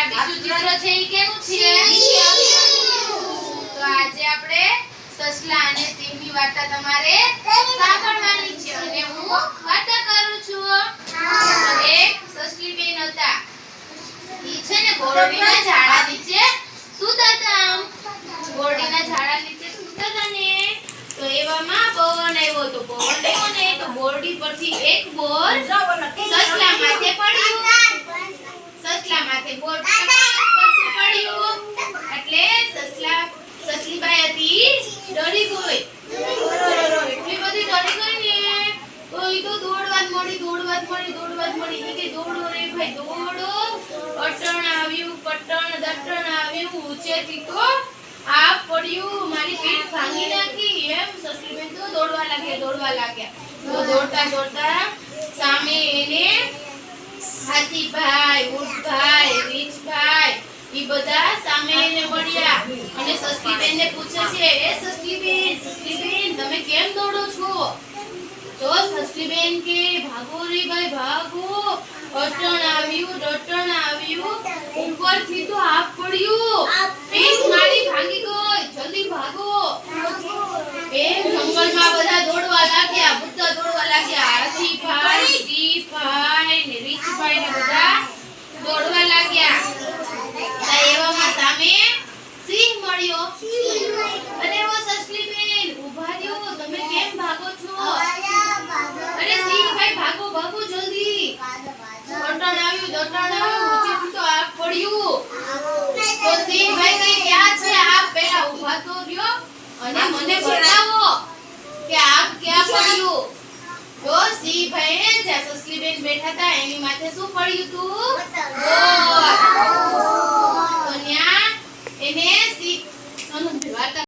બીજું ચિત્ર છે ઈ કેવું છે? તો આજે આપણે સસલા અને સિંહની વાર્તા તમારે સાંભળવાની છે. અને હું વાર્તા કરું છું એક સસલી બેન હતા. ઈ છે ને બોરડીના ઝાડા નીચે સૂતા હતા બોરડીના ઝાડા નીચે સૂતા હતા ને. તો એવામાં પવન આવ્યો તો પવન આવ્યો ને તો બોરડી પરથી એક બોર સસલા માથે પડ્યું સસલા માથે બોર પડતું પડ્યું એટલે સસલા સસલીબાઈ હતી ડરી ગઈ એટલી બધી ડરી ગઈ ને તો ઈ તો દોડવા જ મળી દોડવા જ મળી દોડવા જ મળી ઈ કે દોડો રે ભાઈ, દોડો. અટણ આવ્યું, પટણ, દટણ આવ્યું. ઊંચેથી તો આ પડ્યું. મારી પીઠ ભાંગી નાખી. એમ સસલીબેન તો દોડવા લાગ્યા દોડવા લાગ્યા. તો દોડતા દોડતા સામે એને હાથીભાઈ ઊંટભાઈ રીંછભાઈ, ઈ બધા સામે એને મળ્યા. અને સસલીબેનને પૂછે છે, એ સસલીબેન સસલીબેન તમે કેમ દોડો છો? તો સસલીબેન કે ભાગો રે ભાઈ ભાગો. અટણ આવ્યું ડટણ આવ્યું. ઉપરથી તો હાફ પડ્યું. મારી ભાંગી ગઈ. જલ્દી ભાગો. એમ જંગલમાં બધા દોડવા લાગ્યા બધા દોડવા લાગ્યા હાથીભાઈ સિંહભાઈ ને રીંછભાઈ ને બધા દોડવા લાગ્યા તો એવામાં સામે સિંહ મળ્યો અરે ઓ સસલીબેન ઊભા રહ્યો તમે કેમ ભાગો છો અરે સિંહભાઈ ભાગો ભાગો જલ્દી તો આગ પડ્યું. તો સિંહભાઈ કઈ ક્યાં છે? આપ પહેલા ઊભા તો રહ્યો. અને મને બતાવો કે આપ ક્યાં પડ્યું? તો સિંહભાઈ જ્યાં સસલીબેન બેઠા હતા એની માથે શું પડ્યું તું?